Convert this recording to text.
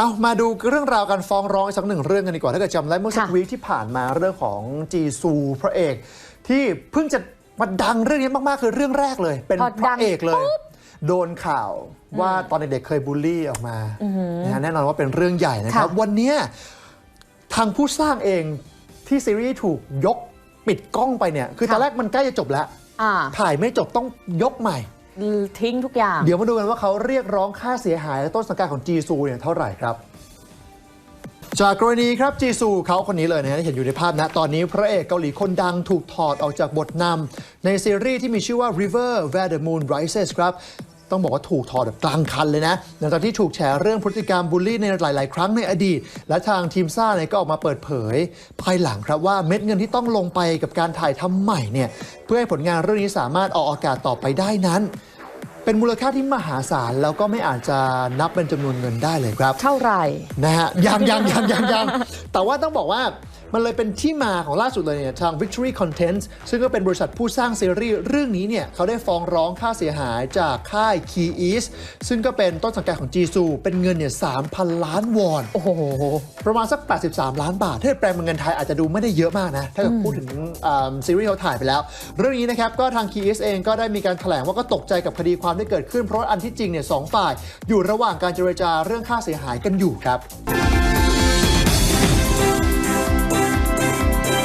เอามาดูเรื่องราวการฟ้องร้องอีกสักหนึ่งเรื่องกันดีกว่า ถ้าเกิดจำได้เมื่อสักค่ะ วีคที่ผ่านมาเรื่องของจีซูพระเอก ที่เพิ่งจะมาดังเรื่องนี้มากๆ คือเรื่องแรกเลย เป็นพอพดัระงเอกเลย โดนข่าวว่าตอนเด็กๆเคยบูลลี่ออกมานะฮะแน่นอนว่าเป็นเรื่องใหญ่นะครับ ค่ะ วันเนี้ยทางผู้สร้างเองที่ซีรีส์ถูกยกปิดกล้องไปเนี่ยคือตอนแรกมันใกล้จะจบแล้ว อ่า ถ่ายไม่จบต้องยกใหม่ ทิ้งทุกอย่าง เดี๋ยวมาดูกันว่าเขาเรียกร้องค่าเสียหายและต้นสังกัดของจีซูเนี่ยเท่าไหร่ครับ จากกรณีครับจีซูเขาคนนี้เลยนะฮะที่เห็นอยู่ในภาพนะ ตอนนี้พระเอกเกาหลีคนดังถูกถอดออกจากบทนำในซีรีส์ที่มีชื่อว่า River Where the Moon Rises ครับ ต้องบอกว่าถูกถอดแบบกลางคันเลยนะหลังจากที่ถูกแฉเรื่องพฤติกรรมบูลลี่ในหลาย ๆ ครั้งในอดีต และทางทีมซ่าเนี่ยก็ออกมาเปิดเผย ภายหลังครับว่าเม็ดเงินที่ต้องลงไปกับการถ่ายทำใหม่เนี่ยเพื่อให้ผลงานเรื่องนี้สามารถออกอากาศต่อไปได้นั้นเป็นมูลค่าที่มหาศาลแล้วก็ไม่อาจจะนับเป็นจำนวนเงินได้เลยครับ เท่าไหร่นะฮะยังยังยังยังยังแต่ว่าต้องบอกว่า มันเลยเป็นที่มาของล่าสุดเลยเนี่ยทาง Victory Content ซึ่งก็เป็นบริษัทผู้สร้างซีรีส์เรื่องนี้เนี่ยเขาได้ฟ้องร้องค่าเสียหายจากค่าย Key East ซึ่งก็เป็นต้นสังกัดของจีซูเป็นเงินเนี่ย3,000 ล้านวอน โอ้โห ประมาณสัก 83 ล้านบาท ถ้าแปลเป็นเงินไทยอาจจะดูไม่ได้เยอะมากนะ ถ้าเกิดพูดถึงอ่าซีรีส์เขาถ่ายไปแล้ว เรื่องนี้นะครับก็ทาง k ี s เองก็ได้มีการแถลงว่าก็ตกใจกับคดีความที่เกิดขึ้นเพราะอันที่จริงเนี่ยสองฝ่าย อยู่ระหว่างการเจรจาเรื่องค่าเสียหายกันอยู่ครับ